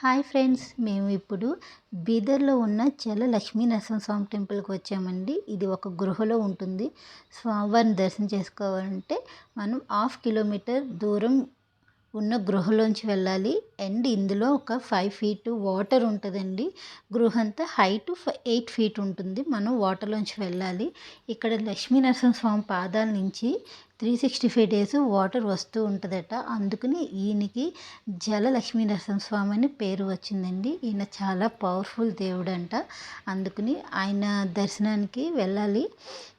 Hi friends మేము ఇప్పుడు బీదర్లో ఉన్న చల లక్ష్మీ నరసింహస్వామి టెంపుల్కి వచ్చామండి. ఇది ఒక గృహలో ఉంటుంది. స్వామివారిని దర్శనం చేసుకోవాలంటే మనం హాఫ్ కిలోమీటర్ దూరం ఉన్న గృహలోంచి వెళ్ళాలి. అండ్ ఇందులో ఒక ఫైవ్ ఫీట్ వాటర్ ఉంటుందండి. గృహ అంతా హైట్ ఎయిట్ ఫీట్ ఉంటుంది. మనం వాటర్లోంచి వెళ్ళాలి. ఇక్కడ లక్ష్మీ నరసింహస్వామి పాదాల నుంచి three sixty five days water వస్తూ ఉంటుందట. అందుకని ఈయనకి జల లక్ష్మీ నరసింహస్వామి అని పేరు వచ్చిందండి. ఈయన చాలా పవర్ఫుల్ దేవుడు అంట అందుకని ఆయన దర్శనానికి వెళ్ళాలి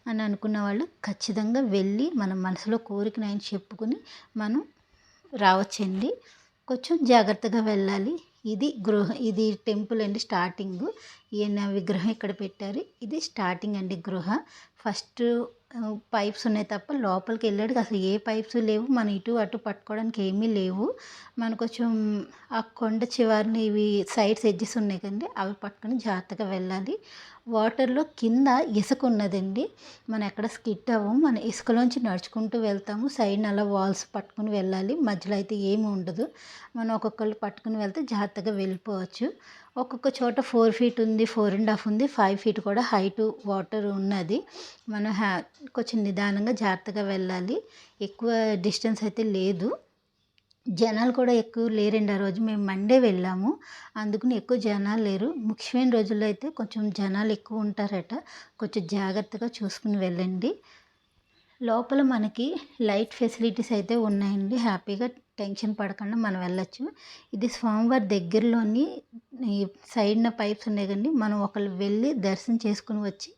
అని అనుకున్న వాళ్ళు ఖచ్చితంగా వెళ్ళి మన మనసులో కోరికను ఆయన చెప్పుకుని మనం రావచ్చండి. కొంచెం జాగ్రత్తగా వెళ్ళాలి. ఇది గృహ ఇది టెంపుల్ అండి స్టార్టింగ్. ఈయన విగ్రహం ఇక్కడ పెట్టారు. ఇది స్టార్టింగ్ అండి గృహ. ఫస్ట్ పైప్స్ ఉన్నాయి తప్ప లోపలికి వెళ్ళాడు అసలు ఏ పైప్స్ లేవు. మనం ఇటు అటు పట్టుకోవడానికి ఏమీ లేవు. మన కొంచెం ఆ కొండ చివరిని ఇవి సైడ్స్ ఎడ్జెస్ ఉన్నాయి కండి అవి పట్టుకొని జాగ్రత్తగా వెళ్ళాలి. వాటర్లో కింద ఇసుక ఉన్నదండి మనం ఎక్కడ స్కిట్ అవ్వము. మన ఇసుకలోంచి నడుచుకుంటూ వెళ్తాము. సైడ్ అలా వాల్స్ పట్టుకుని వెళ్ళాలి. మధ్యలో అయితే ఏమి ఉండదు. మనం ఒక్కొక్కళ్ళు పట్టుకుని వెళ్తే జాగ్రత్తగా వెళ్ళిపోవచ్చు. ఒక్కొక్క చోట ఫోర్ ఫీట్ ఉంది ఫోర్ అండ్ హాఫ్ ఉంది ఫైవ్ ఫీట్ కూడా హైట్ వాటర్ ఉన్నది. మనం హ్యా కొంచెం నిదానంగా జాగ్రత్తగా వెళ్ళాలి. ఎక్కువ డిస్టెన్స్ అయితే లేదు. జనాలు కూడా ఎక్కువ లేరండి ఆ రోజు. మేము మండే వెళ్ళాము. అందుకని ఎక్కువ జనాలు లేరు. ముఖ్యమైన రోజుల్లో అయితే కొంచెం జనాలు ఎక్కువ ఉంటారట. కొంచెం జాగ్రత్తగా చూసుకుని వెళ్ళండి. లోపల మనకి లైట్ ఫెసిలిటీస్ అయితే ఉన్నాయండి. హ్యాపీగా టెన్షన్ పడకుండా మనం వెళ్ళచ్చు. ఇది స్వామివారి దగ్గరలోని సైడ్న పైప్స్ ఉన్నాయి కానీ మనం ఒకళ్ళు వెళ్ళి దర్శనం చేసుకుని వచ్చి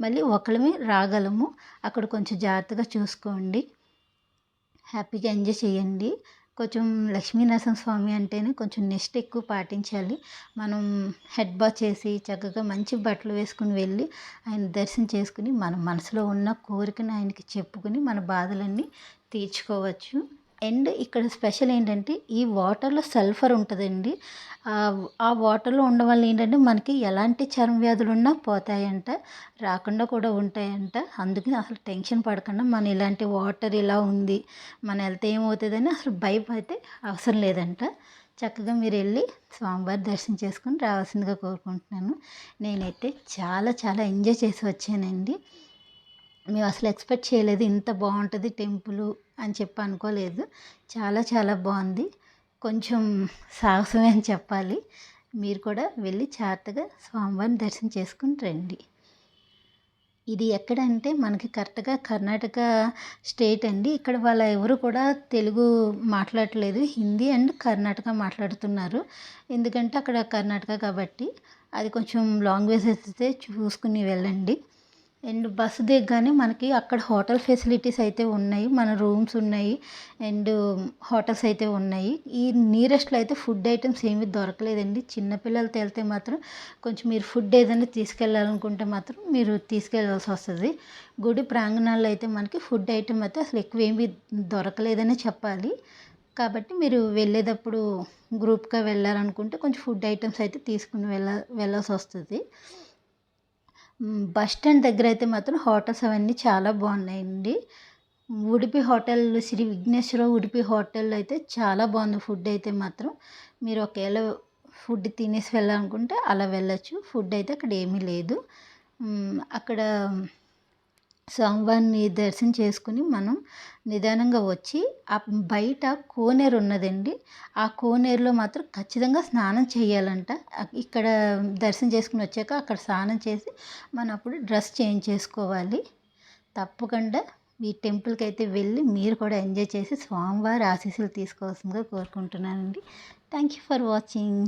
మళ్ళీ ఒకళ్ళమే రాగలము. అక్కడ కొంచెం జాగ్రత్తగా చూసుకోండి. హ్యాపీగా ఎంజాయ్ చేయండి. కొంచెం లక్ష్మీ స్వామి అంటేనే కొంచెం నెక్స్ట్ ఎక్కువ పాటించాలి. మనం హెడ్ బా చేసి చక్కగా మంచి బట్టలు వేసుకుని వెళ్ళి ఆయన దర్శనం చేసుకుని మన మనసులో ఉన్న కోరికను ఆయనకి చెప్పుకుని మన బాధలన్నీ తీర్చుకోవచ్చు. అండ్ ఇక్కడ స్పెషల్ ఏంటంటే ఈ వాటర్లో సల్ఫర్ ఉంటుందండి. ఆ వాటర్లో ఉండడం వల్ల ఏంటంటే మనకి ఎలాంటి చర్మ వ్యాధులు ఉన్నా పోతాయంట రాకుండా కూడా ఉంటాయంట. అందుకని అసలు టెన్షన్ పడకుండా మన ఇలాంటి వాటర్ ఇలా ఉంది మన వెళ్తే ఏమవుతుందని అసలు భయపడితే అవసరం లేదంట. చక్కగా మీరు వెళ్ళి స్వామివారి దర్శనం చేసుకుని రావాల్సిందిగా కోరుకుంటున్నాను. నేనైతే చాలా చాలా ఎంజాయ్ చేసి వచ్చానండి. మేము అసలు ఎక్స్పెక్ట్ చేయలేదు ఇంత బాగుంటుంది టెంపుల్ అని చెప్పి అనుకోలేదు. చాలా చాలా బాగుంది. కొంచెం సాహసమే అని చెప్పాలి. మీరు కూడా వెళ్ళి జాగ్రత్తగా స్వామివారిని దర్శనం చేసుకుని రండి. ఇది ఎక్కడంటే మనకి కరెక్ట్గా కర్ణాటక స్టేట్ అండి. ఇక్కడ వాళ్ళ ఎవరు కూడా తెలుగు మాట్లాడట్లేదు. హిందీ అండ్ కర్ణాటక మాట్లాడుతున్నారు. ఎందుకంటే అక్కడ కర్ణాటక కాబట్టి అది కొంచెం లాంగ్వేజ్ అయితే చూసుకుని వెళ్ళండి. అండ్ బస్సు దిగగానే మనకి అక్కడ హోటల్ ఫెసిలిటీస్ అయితే ఉన్నాయి మన రూమ్స్ ఉన్నాయి అండ్ హోటల్స్ అయితే ఉన్నాయి. ఈ నియరెస్ట్లో అయితే ఫుడ్ ఐటమ్స్ ఏమీ దొరకలేదండి. చిన్నపిల్లలతో వెళ్తే మాత్రం కొంచెం మీరు ఫుడ్ ఏదైనా తీసుకెళ్ళాలనుకుంటే మాత్రం మీరు తీసుకెళ్ళాల్సి వస్తుంది. గుడి ప్రాంగణాల్లో అయితే మనకి ఫుడ్ ఐటమ్ అయితే అసలు ఎక్కువ ఏమీ దొరకలేదనే చెప్పాలి. కాబట్టి మీరు వెళ్ళేటప్పుడు గ్రూప్గా వెళ్ళాలనుకుంటే కొంచెం ఫుడ్ ఐటమ్స్ అయితే తీసుకుని వెళ్ళ వెళ్ళాల్సి వస్తుంది. బస్ స్టాండ్ దగ్గర అయితే మాత్రం హోటల్స్ అవన్నీ చాలా బాగున్నాయండి. ఉడిపి హోటల్ శ్రీ విఘ్నేశ్వర ఉడిపి హోటల్ అయితే చాలా బాగుంది. ఫుడ్ అయితే మాత్రం మీరు ఒకవేళ ఫుడ్ తినేసి వెళ్ళాలనుకుంటే అలా వెళ్ళచ్చు. ఫుడ్ అయితే అక్కడ ఏమీ లేదు. అక్కడ స్వామివారిని దర్శనం చేసుకుని మనం నిదానంగా వచ్చి ఆ బయట కోనేరు ఉన్నదండి. ఆ కోనేరులో మాత్రం ఖచ్చితంగా స్నానం చేయాలంట. ఇక్కడ దర్శనం చేసుకుని వచ్చాక అక్కడ స్నానం చేసి మనం అప్పుడు డ్రెస్ చేంజ్ చేసుకోవాలి. తప్పకుండా ఈ టెంపుల్కి అయితే వెళ్ళి మీరు కూడా ఎంజాయ్ చేసి స్వామివారి ఆశీస్సులు తీసుకోవాల్సిందిగా కోరుకుంటున్నానండి. Thank you for watching.